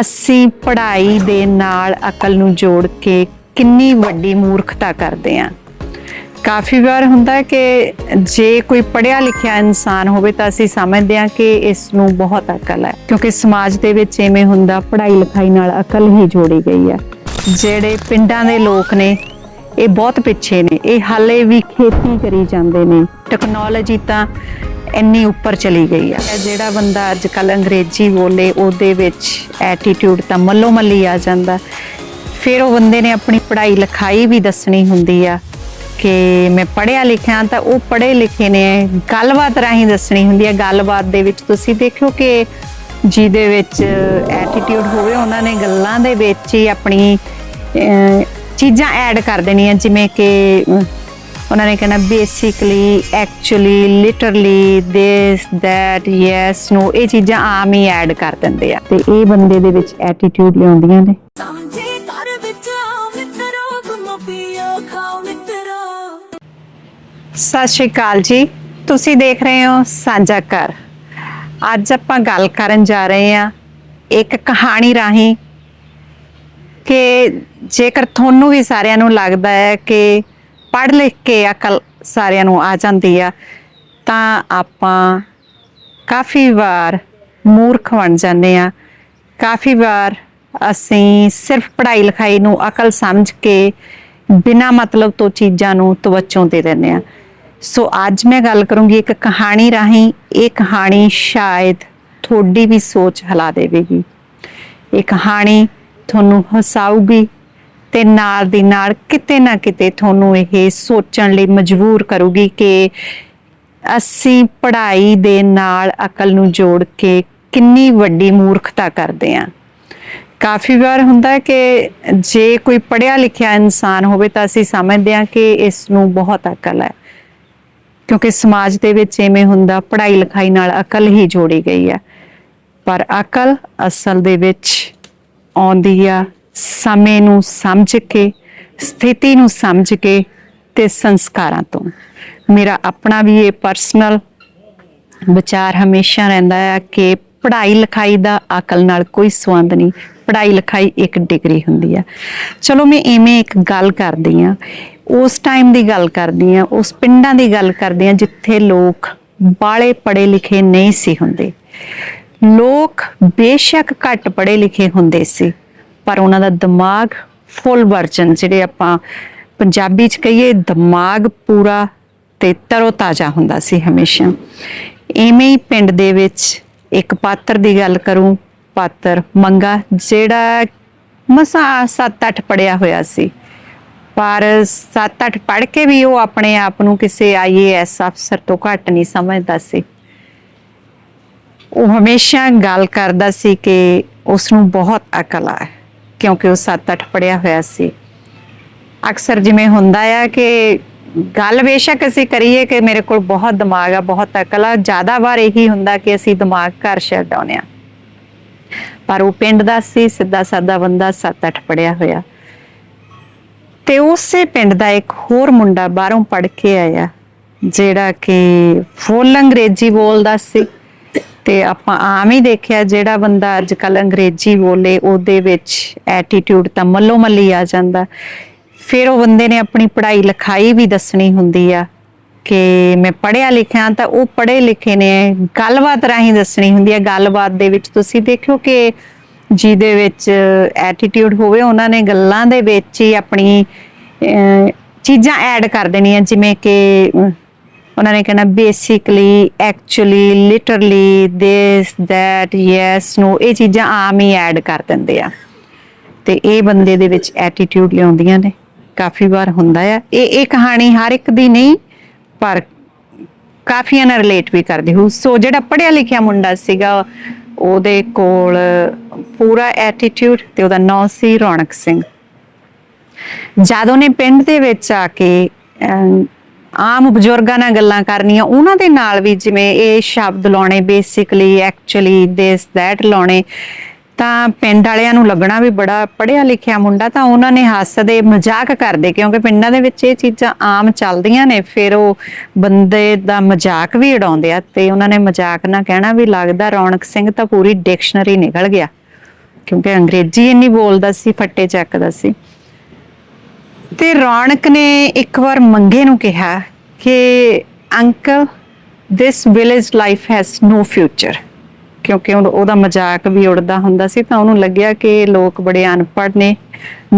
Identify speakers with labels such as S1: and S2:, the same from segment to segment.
S1: ਅਸੀਂ ਪੜ੍ਹਾਈ ਦੇ ਨਾਲ ਅਕਲ ਨੂੰ ਜੋੜ ਕੇ ਕਿੰਨੀ ਵੱਡੀ ਮੂਰਖਤਾ ਕਰਦੇ ਹਾਂ। ਕਾਫੀ ਵਾਰ ਹੁੰਦਾ ਹੈ ਕਿ ਜੇ ਕੋਈ ਪੜ੍ਹਿਆ ਲਿਖਿਆ ਇਨਸਾਨ ਹੋਵੇ ਤਾਂ ਅਸੀਂ ਸਮਝਦੇ ਹਾਂ ਕਿ ਇਸ ਨੂੰ ਬਹੁਤ ਅਕਲ ਹੈ, ਕਿਉਂਕਿ ਸਮਾਜ ਦੇ ਵਿੱਚ ਐਵੇਂ ਹੁੰਦਾ ਪੜ੍ਹਾਈ ਲਿਖਾਈ ਨਾਲ ਅਕਲ ਹੀ ਜੋੜੀ ਗਈ ਹੈ। ਜਿਹੜੇ ਪਿੰਡਾਂ ਦੇ ਲੋਕ ਨੇ, ਇਹ ਬਹੁਤ ਪਿੱਛੇ ਨੇ, ਇਹ ਹਾਲੇ ਵੀ ਖੇਤੀ ਕਰੀ ਜਾਂਦੇ ਨੇ। ਟੈਕਨੋਲੋਜੀ ਤਾਂ ਇੰਨੀ ਉੱਪਰ ਚਲੀ ਗਈ ਆ। ਜਿਹੜਾ ਬੰਦਾ ਅੱਜ ਕੱਲ ਅੰਗਰੇਜ਼ੀ ਬੋਲੇ, ਉਹਦੇ ਵਿੱਚ ਐਟੀਟਿਊਡ ਤਾਂ ਮੱਲੋ ਮੱਲੀ ਆ ਜਾਂਦਾ। ਫਿਰ ਉਹ ਬੰਦੇ ਨੇ ਆਪਣੀ ਪੜ੍ਹਾਈ ਲਿਖਾਈ ਵੀ ਦੱਸਣੀ ਹੁੰਦੀ ਆ ਕਿ ਮੈਂ ਪੜ੍ਹਿਆ ਲਿਖਿਆ ਤਾਂ ਉਹ ਪੜ੍ਹੇ ਲਿਖੇ ਨੇ, ਗੱਲਬਾਤ ਰਾਹੀਂ ਦੱਸਣੀ ਹੁੰਦੀ ਹੈ ਗੱਲਬਾਤ ਦੇ ਵਿੱਚ ਤੁਸੀਂ ਦੇਖਿਓ ਕਿ ਜਿਹਦੇ ਵਿੱਚ ਐਟੀਟਿਊਡ ਹੋਵੇ, ਉਹਨਾਂ ਨੇ ਗੱਲਾਂ ਦੇ ਵਿੱਚ ਹੀ ਆਪਣੀ ਚੀਜ਼ਾਂ ਐਡ ਕਰ ਦੇਣੀਆਂ। ਜਿਵੇਂ ਕਿ ਉਹਨਾਂ ਨੇ ਕਹਿਣਾ basically actually literally this that yes no ਇਹ ਚੀਜ਼ਾਂ ਆਮ ਹੀ ਐਡ ਕਰ ਦਿੰਦੇ ਆ। ਤੇ ਇਹ ਬੰਦੇ ਦੇ ਵਿੱਚ ਐਟੀਟਿਊਡ ਲਿਆਉਂਦੀਆਂ ਨੇ।
S2: ਸਮਝੇ ਕਰ ਵਿੱਚ ਆਓ ਮਿੱਤਰੋ ਘੁੰਮੋ ਪੀਓ ਖਾਓ ਮਿੱਤਰੋ
S1: ਸਤਿ ਸ਼੍ਰੀ ਅਕਾਲ ਜੀ। ਤੁਸੀਂ ਦੇਖ ਰਹੇ ਹੋ ਸਾਂਝਾ ਘਰ। ਅੱਜ ਆਪਾਂ ਗੱਲ ਕਰਨ ਜਾ ਰਹੇ ਹਾਂ ਇੱਕ ਕਹਾਣੀ ਰਾਹੀਂ ਕਿ ਜੇਕਰ ਤੁਹਾਨੂੰ ਵੀ ਸਾਰਿਆਂ ਨੂੰ ਲੱਗਦਾ ਹੈ ਕਿ ਪੜ੍ਹ ਲਿਖ ਕੇ ਅਕਲ ਸਾਰਿਆਂ ਨੂੰ ਆ ਜਾਂਦੀ ਆ, ਤਾਂ ਆਪਾਂ ਕਾਫੀ ਵਾਰ ਮੂਰਖ ਬਣ ਜਾਂਦੇ ਆ। ਕਾਫੀ ਵਾਰ ਅਸੀਂ ਸਿਰਫ ਪੜ੍ਹਾਈ ਲਿਖਾਈ ਨੂੰ ਅਕਲ ਸਮਝ ਕੇ ਬਿਨਾਂ ਮਤਲਬ ਤੋਂ ਚੀਜ਼ਾਂ ਨੂੰ ਤਵੱਜੋ ਦੇ ਦਿੰਦੇ ਆ। ਸੋ ਅੱਜ ਮੈਂ ਗੱਲ ਕਰੂੰਗੀ ਇੱਕ ਕਹਾਣੀ ਰਾਹੀਂ, ਇਹ ਕਹਾਣੀ ਸ਼ਾਇਦ ਤੁਹਾਡੀ ਵੀ ਸੋਚ ਹਿਲਾ ਦੇਵੇਗੀ। ਇਹ ਕਹਾਣੀ ਤੁਹਾਨੂੰ ਹਸਾਊਗੀ ਤੇ ਨਾਲ ਦੀ ਨਾਲ ਕਿਤੇ ਨਾ ਕਿਤੇ ਤੁਹਾਨੂੰ ਇਹ ਸੋਚਣ ਲਈ ਮਜਬੂਰ ਕਰੂਗੀ ਕਿ ਅਸੀਂ ਪੜ੍ਹਾਈ ਦੇ ਨਾਲ ਅਕਲ ਨੂੰ ਜੋੜ ਕੇ ਕਿੰਨੀ ਵੱਡੀ ਮੂਰਖਤਾ ਕਰਦੇ ਹਾਂ। ਕਾਫੀ ਵਾਰ ਹੁੰਦਾ ਹੈ ਕਿ ਜੇ ਕੋਈ ਪੜ੍ਹਿਆ ਲਿਖਿਆ ਇਨਸਾਨ ਹੋਵੇ ਤਾਂ ਅਸੀਂ ਸਮਝਦੇ ਹਾਂ ਕਿ ਇਸ ਨੂੰ ਬਹੁਤ ਅਕਲ ਹੈ। ਕਿਉਂਕਿ ਸਮਾਜ ਦੇ ਵਿੱਚ ਐਵੇਂ ਹੁੰਦਾ ਪੜ੍ਹਾਈ ਲਿਖਾਈ ਨਾਲ ਅਕਲ ਹੀ ਜੋੜੀ ਗਈ ਹੈ। ਪਰ ਅਕਲ ਅਸਲ ਦੇ ਵਿੱਚ ਆਉਂਦੀ ਆ ਸਮੇਂ ਨੂੰ ਸਮਝ ਕੇ, ਸਥਿਤੀ ਨੂੰ ਸਮਝ ਕੇ ਤੇ ਸੰਸਕਾਰਾਂ ਤੋਂ। ਮੇਰਾ ਆਪਣਾ ਵੀ ਇਹ ਪਰਸਨਲ ਵਿਚਾਰ ਹਮੇਸ਼ਾ ਰਹਿੰਦਾ ਹੈ ਕਿ ਪੜ੍ਹਾਈ ਲਿਖਾਈ ਦਾ ਅਕਲ ਨਾਲ ਕੋਈ ਸੰਬੰਧ ਨਹੀਂ। ਪੜ੍ਹਾਈ ਲਿਖਾਈ ਇੱਕ ਡਿਗਰੀ ਹੁੰਦੀ ਆ। ਚਲੋ ਮੈਂ ਐਵੇਂ ਇੱਕ ਗੱਲ ਕਰਦੀ ਆ। ਉਸ ਟਾਈਮ ਦੀ ਗੱਲ ਕਰਦੀ ਆ, ਉਸ ਪਿੰਡਾਂ ਦੀ ਗੱਲ ਕਰਦੀ ਆ ਜਿੱਥੇ ਲੋਕ ਬਾਲੇ ਪੜ੍ਹੇ ਲਿਖੇ ਨਹੀਂ ਸੀ ਹੁੰਦੇ। ਲੋਕ ਬੇਸ਼ੱਕ ਘੱਟ ਪੜ੍ਹੇ ਲਿਖੇ ਹੁੰਦੇ ਸੀ। ਪਰ ਉਹਨਾਂ ਦਾ ਦਿਮਾਗ ਫੁੱਲ ਵਰਜਨ, ਜਿਹੜੇ ਆਪਾਂ ਪੰਜਾਬੀ ਚ ਕਹੀਏ ਦਿਮਾਗ ਪੂਰਾ ਤੇ ਤਰੋ ਤਾਜ਼ਾ ਹੁੰਦਾ ਸੀ ਹਮੇਸ਼ਾ। ਐਵੇਂ ਹੀ ਪਿੰਡ ਦੇ ਵਿੱਚ ਇੱਕ ਪਾਤਰ ਦੀ ਗੱਲ ਕਰੂੰ, ਪਾਤਰ ਮੰਗਾ, ਜਿਹੜਾ ਮਸਾ 7-8 ਪੜਿਆ ਹੋਇਆ ਸੀ। ਪਰ 7-8 ਪੜ ਕੇ ਵੀ ਉਹ ਆਪਣੇ ਆਪ ਨੂੰ ਕਿਸੇ ਆਈਏਐਸ ਅਫਸਰ ਤੋਂ ਘੱਟ ਨਹੀਂ ਸਮਝਦਾ ਸੀ। ਉਹ ਹਮੇਸ਼ਾ ਗੱਲ ਕਰਦਾ ਸੀ ਕਿ ਉਸ ਨੂੰ ਬਹੁਤ ਅਕਲ ਆ ਕਿਉਂਕਿ ਉਹ 7-8 ਪੜਿਆ ਹੋਇਆ ਸੀ। ਅਕਸਰ ਜਿਵੇਂ ਹੁੰਦਾ ਆ ਕਿ ਗੱਲ ਬੇਸ਼ੱਕ ਅਸੀਂ ਕਰੀਏ ਕਿ ਮੇਰੇ ਕੋਲ ਬਹੁਤ ਦਿਮਾਗ ਆ, ਬਹੁਤ ਅਕਲ ਆ, ਜ਼ਿਆਦਾ ਵਾਰ ਇਹੀ ਹੁੰਦਾ ਕਿ ਅਸੀਂ ਦਿਮਾਗ ਘਰ ਛੱਡ ਆਉਂਦੇ ਆ। ਪਰ ਉਹ ਪਿੰਡ ਦਾ ਸੀ, ਸਿੱਧਾ ਸਾਦਾ ਬੰਦਾ 7-8 ਪੜਿਆ ਹੋਇਆ। ਤੇ ਉਸੇ ਪਿੰਡ ਦਾ ਇੱਕ ਹੋਰ ਮੁੰਡਾ ਬਾਹਰੋਂ ਪੜ ਕੇ ਆਇਆ, ਜਿਹੜਾ ਕਿ ਫੁੱਲ ਅੰਗਰੇਜ਼ੀ ਬੋਲਦਾ ਸੀ। ਤੇ ਆਪਾਂ ਆਮ ਹੀ ਦੇਖਿਆ ਜਿਹੜਾ ਬੰਦਾ ਅੱਜ ਕੱਲ ਅੰਗਰੇਜ਼ੀ ਬੋਲੇ, ਉਹਦੇ ਵਿੱਚ ਐਟੀਟਿਊਡ ਤਾਂ ਮੱਲੋ ਮੱਲੀ ਆ ਜਾਂਦਾ। ਫਿਰ ਉਹ ਬੰਦੇ ਨੇ ਆਪਣੀ ਪੜ੍ਹਾਈ ਲਿਖਾਈ ਵੀ ਦੱਸਣੀ ਹੁੰਦੀ ਆ ਕਿ ਮੈਂ ਪੜ੍ਹਿਆ ਲਿਖਿਆ ਤਾਂ ਉਹ ਪੜ੍ਹੇ ਲਿਖੇ ਨੇ, ਗੱਲਬਾਤ ਰਾਹੀਂ ਦੱਸਣੀ ਹੁੰਦੀ ਆ। ਗੱਲਬਾਤ ਦੇ ਵਿੱਚ ਤੁਸੀਂ ਦੇਖਿਓ ਕਿ ਜਿਹਦੇ ਵਿੱਚ ਐਟੀਟਿਊਡ ਹੋਵੇ, ਉਹਨਾਂ ਨੇ ਗੱਲਾਂ ਦੇ ਵਿੱਚ ਹੀ ਆਪਣੀ ਚੀਜ਼ਾਂ ਐਡ ਕਰ ਦੇਣੀਆਂ, ਜਿਵੇਂ ਕਿ ਉਹਨਾਂ ਨੇ ਕਹਿਣਾ basically actually literally this that yes no ਇਹ ਚੀਜ਼ਾਂ ਆਮ ਹੀ ਐਡ ਕਰ ਦਿੰਦੇ ਆ। ਤੇ ਇਹ ਬੰਦੇ ਦੇ ਵਿੱਚ ਐਟੀਟਿਊਡ ਲਿਆਉਂਦੀਆਂ ਨੇ। ਕਾਫੀ ਵਾਰ ਹੁੰਦਾ ਆ। ਇਹ ਇਹ ਕਹਾਣੀ ਹਰ ਇੱਕ ਦੀ ਨਹੀਂ ਪਰ ਕਾਫੀਆਂ ਨਾਲ ਰਿਲੇਟ ਵੀ ਕਰਦੀ ਹੂੰ ਸੋ ਜਿਹੜਾ ਪੜ੍ਹਿਆ ਲਿਖਿਆ ਮੁੰਡਾ ਸੀਗਾ ਉਹਦੇ ਕੋਲ ਪੂਰਾ ਐਟੀਟਿਊਡ ਤੇ ਉਹਦਾ ਨਾਂ ਸੀ ਰੌਣਕ ਸਿੰਘ। ਜਦ ਉਹਨੇ ਪਿੰਡ ਦੇ ਵਿੱਚ ਆ ਕੇ ਅਮ, ਆਮ ਬਜ਼ੁਰਗਾਂ ਨਾਲ ਗੱਲਾਂ ਕਰਨੀਆਂ, ਉਹਨਾਂ ਦੇ ਨਾਲ ਵੀ ਜਿਵੇਂ ਇਹ ਸ਼ਬਦ ਲਾਉਣੇ ਬੇਸਿਕਲੀ ਐਕਚੁਅਲੀ this, that ਲਾਉਣੇ, ਤਾਂ ਪਿੰਡ ਵਾਲਿਆਂ ਨੂੰ ਲੱਗਣਾ ਵੀ ਬੜਾ ਪੜਿਆ ਲਿਖਿਆ ਮੁੰਡਾ, ਤਾਂ ਉਹਨਾਂ ਨੇ ਹੱਸਦੇ ਮਜ਼ਾਕ ਕਰਦੇ, ਕਿਉਂਕਿ ਪਿੰਡਾਂ ਦੇ ਵਿੱਚ ਇਹ ਚੀਜ਼ਾਂ ਆਮ ਚੱਲਦੀਆਂ ਨੇ, ਫਿਰ ਉਹ ਬੰਦੇ ਦਾ ਮਜ਼ਾਕ ਵੀ ਉਡਾਉਂਦੇ ਆ, ਤੇ ਉਹਨਾਂ ਨੇ ਮਜ਼ਾਕ ਨਾਲ ਕਹਿਣਾ ਵੀ ਲੱਗਦਾ ਰੌਣਕ ਸਿੰਘ ਤਾਂ ਪੂਰੀ ਡਿਕਸ਼ਨਰੀ ਨਿਕਲ ਗਿਆ, ਕਿਉਂਕਿ ਅੰਗਰੇਜ਼ੀ ਇੰਨੀ ਬੋਲਦਾ ਸੀ, ਫੱਟੇ ਚੱਕਦਾ ਸੀ। ਤੇ ਰੌਣਕ ਨੇ ਇੱਕ ਵਾਰ ਮੰਗੇ ਨੂੰ ਕਿਹਾ ਕਿ uncle, this village life has no future ਕਿਉਂਕਿ ਉਹ- ਉਹਦਾ ਮਜ਼ਾਕ ਵੀ ਉੜਦਾ ਹੁੰਦਾ ਸੀ ਤਾਂ ਉਹਨੂੰ ਲੱਗਿਆ ਕਿ ਲੋਕ ਬੜੇ ਅਨਪੜ੍ਹ ਨੇ,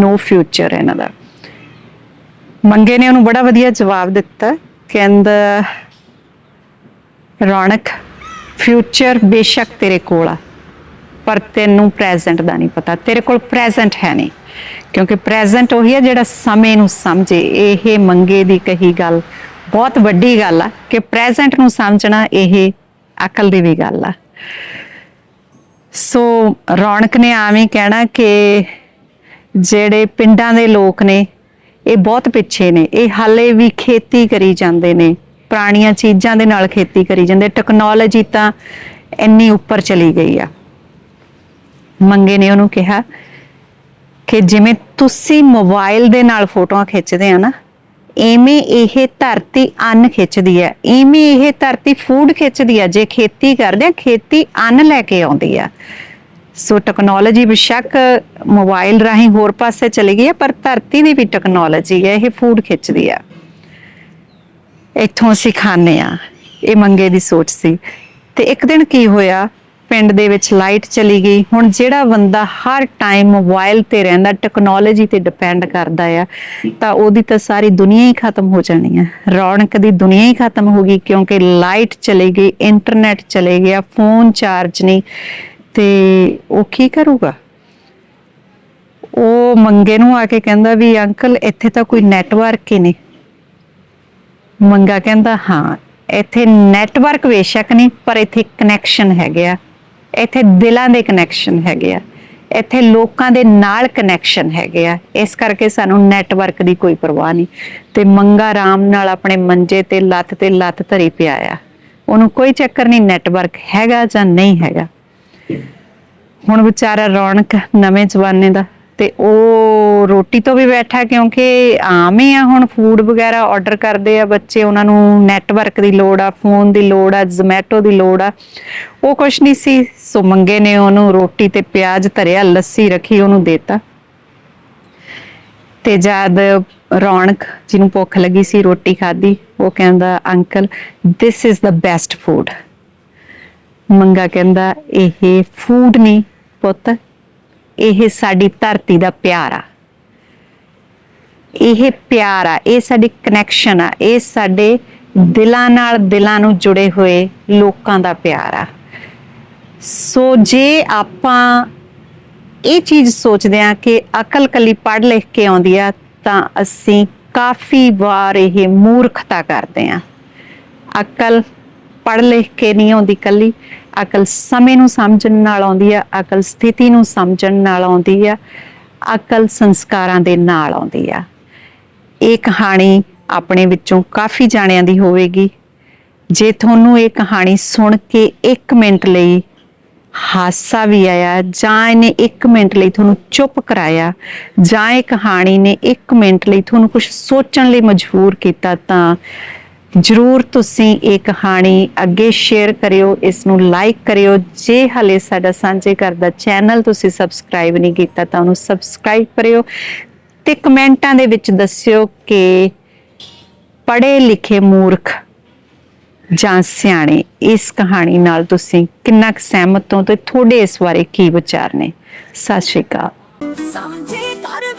S1: no future ਇਹਨਾਂ ਦਾ। ਮੰਗੇ ਨੇ ਉਹਨੂੰ ਬੜਾ ਵਧੀਆ ਜਵਾਬ ਦਿੱਤਾ, ਕਹਿੰਦਾ, ਰੌਣਕ ਫਿਊਚਰ ਬੇਸ਼ੱਕ ਤੇਰੇ ਕੋਲ ਆ, ਪਰ ਤੈਨੂੰ ਪ੍ਰੈਜ਼ੈਂਟ ਦਾ ਨਹੀਂ ਪਤਾ। ਤੇਰੇ ਕੋਲ ਪ੍ਰੈਜ਼ੈਂਟ ਹੈ ਨਹੀਂ। ਕਿਉਂਕਿ ਪ੍ਰੈਜ਼ੈਂਟ ਉਹੀ ਹੈ ਜਿਹੜਾ ਸਮੇਂ ਨੂੰ ਸਮਝੇ, ਇਹ ਮੰਗੇ ਦੀ ਕਹੀ ਗੱਲ। ਬਹੁਤ ਵੱਡੀ ਗੱਲ ਆ ਕਿ ਪ੍ਰੈਜ਼ੈਂਟ ਨੂੰ ਸਮਝਣਾ ਇਹ ਅਕਲ ਦੀ ਵੀ ਗੱਲ ਆ। ਸੋ ਰੌਣਕ ਨੇ ਆਵੇਂ ਕਹਿਣਾ ਕਿ ਜਿਹੜੇ ਪਿੰਡਾਂ ਦੇ ਲੋਕ ਨੇ, ਇਹ ਬਹੁਤ ਪਿੱਛੇ ਨੇ। ਇਹ ਹਾਲੇ ਵੀ ਖੇਤੀ ਕਰੀ ਜਾਂਦੇ ਨੇ। ਪੁਰਾਣੀਆਂ ਚੀਜ਼ਾਂ ਦੇ ਨਾਲ ਖੇਤੀ ਕਰੀ ਜਾਂਦੇ। ਟੈਕਨੋਲੋਜੀ ਤਾਂ ਇੰਨੀ ਉੱਪਰ ਚਲੀ ਗਈ ਆ। ਮੰਗੇ ਨੇ ਉਹਨੂੰ ਕਿਹਾ ਕਿ ਜਿਵੇਂ ਤੁਸੀਂ ਮੋਬਾਈਲ ਦੇ ਨਾਲ ਫੋਟੋਆਂ ਖਿੱਚਦੇ ਆ ਨਾ ਐਵੇਂ ਇਹ ਧਰਤੀ ਅੰਨ ਖਿੱਚਦੀ ਹੈ ਐਵੇਂ ਇਹ ਧਰਤੀ ਫੂਡ ਖਿੱਚਦੀ ਹੈ ਜੇ ਖੇਤੀ ਕਰਦੇ ਆ, ਖੇਤੀ ਅੰਨ ਲੈ ਕੇ ਆਉਂਦੀ ਆ। ਸੋ ਟੈਕਨੋਲੋਜੀ ਬੇਸ਼ੱਕ ਮੋਬਾਈਲ ਰਾਹੀਂ ਹੋਰ ਪਾਸੇ ਚਲੀ ਗਈ ਹੈ ਪਰ ਧਰਤੀ ਦੀ ਵੀ ਟੈਕਨੋਲੋਜੀ ਹੈ ਇਹ ਫੂਡ ਖਿੱਚਦੀ ਆ। ਇੱਥੋਂ ਅਸੀਂ ਖਾਂਦੇ ਆ, ਇਹ ਮੰਗੇ ਦੀ ਸੋਚ ਸੀ। ਤੇ ਇੱਕ ਦਿਨ ਕੀ ਹੋਇਆ ਪਿੰਡ ਦੇ ਵਿੱਚ ਲਾਈਟ ਚਲੀ ਗਈ। ਹੁਣ ਜਿਹੜਾ ਬੰਦਾ ਹਰ ਟਾਈਮ ਮੋਬਾਈਲ ਤੇ ਰਹਿੰਦਾ ਟੈਕਨੋਲੋਜੀ ਤੇ ਡਿਪੈਂਡ ਕਰਦਾ ਆ, ਤਾਂ ਉਹਦੀ ਤਾਂ ਸਾਰੀ ਦੁਨੀਆ ਹੀ ਖਤਮ ਹੋ ਜਾਣੀ ਆ। ਰੌਣਕ ਦੀ ਦੁਨੀਆ ਹੀ ਖਤਮ ਹੋ ਗਈ, ਕਿਉਂਕਿ ਲਾਈਟ ਚਲੀ ਗਈ ਇੰਟਰਨੈਟ ਚਲੇ ਗਿਆ ਫੋਨ ਚਾਰਜ ਨਹੀਂ। ਤੇ ਉਹ ਕੀ ਕਰੂਗਾ? ਉਹ ਮੰਗੇ ਨੂੰ ਆ ਕੇ ਕਹਿੰਦਾ ਵੀ, ਅੰਕਲ, ਇੱਥੇ ਤਾਂ ਕੋਈ ਨੈਟਵਰਕ ਹੀ ਨਹੀਂ। ਮੰਗਾ ਕਹਿੰਦਾ, ਹਾਂ, ਇੱਥੇ ਨੈਟਵਰਕ ਬੇਸ਼ੱਕ ਨਹੀਂ, ਪਰ ਇੱਥੇ ਕਨੈਕਸ਼ਨ ਹੈਗੇ ਆ। ਇੱਥੇ ਦਿਲਾਂ ਦੇ ਕਨੈਕਸ਼ਨ ਹੈਗੇ ਆ। ਇੱਥੇ ਲੋਕਾਂ ਦੇ ਨਾਲ ਕਨੈਕਸ਼ਨ ਹੈਗੇ ਆ। ਇਸ ਕਰਕੇ ਸਾਨੂੰ ਨੈਟਵਰਕ ਦੀ ਕੋਈ ਪਰਵਾਹ ਨਹੀਂ। ਤੇ ਮੰਗਾ ਆਰਾਮ ਨਾਲ ਆਪਣੇ ਮੰਜੇ ਤੇ ਲੱਤ ਤੇ ਲੱਤ ਧਰੀ ਪਿਆ ਆ। ਉਹਨੂੰ ਕੋਈ ਚੱਕਰ ਨਹੀਂ ਨੈਟਵਰਕ ਹੈਗਾ ਜਾਂ ਨਹੀਂ ਹੈਗਾ। ਹੁਣ ਵਿਚਾਰਾ ਰੌਣਕ ਨਵੇਂ ਜਵਾਨੇ ਦਾ ਤੇ ਉਹ ਰੋਟੀ ਤੋਂ ਵੀ ਬੈਠਾ ਕਿਉਂਕਿ ਆਮ ਹੀ ਆ ਹੁਣ ਫੂਡ ਵਗੈਰਾ ਆਰਡਰ ਕਰਦੇ ਆ ਬੱਚੇ, ਉਹਨਾਂ ਨੂੰ ਨੈਟਵਰਕ ਦੀ ਲੋੜ ਆ ਫੋਨ ਦੀ ਲੋੜ ਆ ਜ਼ੋਮੈਟੋ ਦੀ ਲੋੜ ਆ। ਉਹ ਕੁਛ ਨਹੀਂ ਸੀ, ਸੋ ਮੰਗੇ ਨੇ ਉਹਨੂੰ ਰੋਟੀ ਤੇ ਪਿਆਜ਼ ਧਰਿਆ, ਲੱਸੀ ਰੱਖੀ, ਉਹਨੂੰ ਦੇਤਾ। ਤੇ ਜਦ ਰੌਣਕ, ਜਿਹਨੂੰ ਭੁੱਖ ਲੱਗੀ ਸੀ, ਰੋਟੀ ਖਾਧੀ, ਉਹ ਕਹਿੰਦਾ uncle this is the best food Manga ਕਹਿੰਦਾ, ਇਹ ਫੂਡ ਨਹੀਂ ਪੁੱਤ ਇਹ ਸਾਡੀ ਧਰਤੀ ਦਾ ਪਿਆਰ ਆ। ਇਹ ਪਿਆਰ ਆ, ਇਹ ਸਾਡੀ ਕਨੈਕਸ਼ਨ ਆ, ਇਹ ਸਾਡੇ ਦਿਲਾਂ ਨਾਲ ਦਿਲਾਂ ਨੂੰ ਜੁੜੇ ਹੋਏ ਲੋਕਾਂ ਦਾ ਪਿਆਰ ਆ। ਸੋ ਜੇ ਆਪਾਂ ਇਹ ਚੀਜ਼ ਸੋਚਦੇ ਆ ਕਿ ਅਕਲ ਕੱਲੀ ਪੜ੍ਹ ਲਿਖ ਕੇ ਆਉਂਦੀ ਆ, ਤਾਂ ਅਸੀਂ ਕਾਫੀ ਵਾਰ ਇਹ ਮੂਰਖਤਾ ਕਰਦੇ ਆ ਅਕਲ ਪੜ੍ਹ ਲਿਖ ਕੇ ਨਹੀਂ ਆਉਂਦੀ ਕੱਲੀ ਅਕਲ ਸਮੇਂ ਨੂੰ ਸਮਝਣ ਨਾਲ ਆਉਂਦੀ ਆ ਅਕਲ ਸਥਿਤੀ ਨੂੰ ਸਮਝਣ ਨਾਲ ਆਉਂਦੀ ਆ ਅਕਲ ਸੰਸਕਾਰਾਂ ਦੇ ਨਾਲ ਆਉਂਦੀ ਆ ਇਹ ਕਹਾਣੀ ਆਪਣੇ ਵਿੱਚੋਂ ਕਾਫੀ ਜਾਣਿਆਂ ਦੀ ਹੋਵੇਗੀ। ਜੇ ਤੁਹਾਨੂੰ ਇਹ ਕਹਾਣੀ ਸੁਣ ਕੇ 1 ਮਿੰਟ ਲਈ ਹਾਸਾ ਵੀ ਆਇਆ, ਜਾਂ ਇਹਨੇ 1 ਮਿੰਟ ਲਈ ਤੁਹਾਨੂੰ ਚੁੱਪ ਕਰਾਇਆ, ਜਾਂ ਇਹ ਕਹਾਣੀ ਨੇ 1 ਮਿੰਟ ਲਈ ਤੁਹਾਨੂੰ ਕੁਝ ਸੋਚਣ ਲਈ ਮਜਬੂਰ ਕੀਤਾ, ਤਾਂ ਜਰੂਰ ਤੁਸੀਂ ਇਹ ਕਹਾਣੀ ਅੱਗੇ ਸ਼ੇਅਰ ਕਰਿਓ ਇਸ ਨੂੰ ਲਾਈਕ ਕਰਿਓ। ਜੇ ਹਲੇ ਸਾਡਾ ਸਾਂਝੇ ਘਰ ਦਾ ਚੈਨਲ ਤੁਸੀਂ ਸਬਸਕ੍ਰਾਈਬ ਨਹੀਂ ਕੀਤਾ, ਤਾਂ ਉਹਨੂੰ ਸਬਸਕ੍ਰਾਈਬ ਕਰਿਓ ਤੇ ਕਮੈਂਟਾਂ ਦੇ ਵਿੱਚ ਦੱਸਿਓ ਕਿ ਪੜ੍ਹੇ ਲਿਖੇ ਮੂਰਖ ਜਾਂ ਸਿਆਣੇ, ਇਸ ਕਹਾਣੀ ਨਾਲ ਤੁਸੀਂ ਕਿੰਨਾ ਕੁ ਸਹਿਮਤ ਹੋ ਤੇ ਤੁਹਾਡੇ ਇਸ ਬਾਰੇ ਕੀ ਵਿਚਾਰ ਨੇ? ਸਤਿ ਸ਼੍ਰੀ ਅਕਾਲ।
S2: ਸਾਂਝੇ ਘਰ